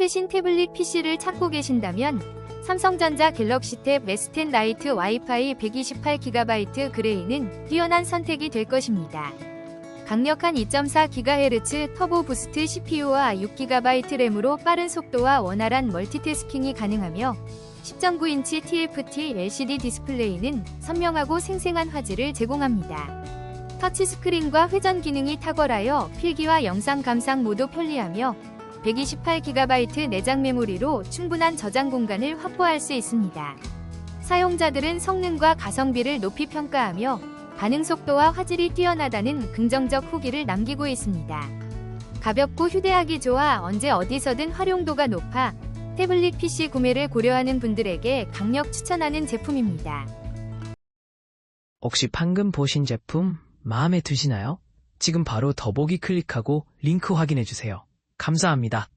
최신 태블릿 PC를 찾고 계신다면 삼성전자 갤럭시 탭 S10 라이트 와이파이 128GB 그레이는 뛰어난 선택이 될 것입니다. 강력한 2.4GHz 터보 부스트 CPU와 6GB 램으로 빠른 속도와 원활한 멀티태스킹이 가능하며 10.9인치 TFT LCD 디스플레이는 선명하고 생생한 화질을 제공합니다. 터치스크린과 회전 기능이 탁월하여 필기와 영상 감상 모두 편리하며 128GB 내장 메모리로 충분한 저장 공간을 확보할 수 있습니다. 사용자들은 성능과 가성비를 높이 평가하며 반응 속도와 화질이 뛰어나다는 긍정적 후기를 남기고 있습니다. 가볍고 휴대하기 좋아 언제 어디서든 활용도가 높아 태블릿 PC 구매를 고려하는 분들에게 강력 추천하는 제품입니다. 혹시 방금 보신 제품 마음에 드시나요? 지금 바로 더보기 클릭하고 링크 확인해 주세요. 감사합니다.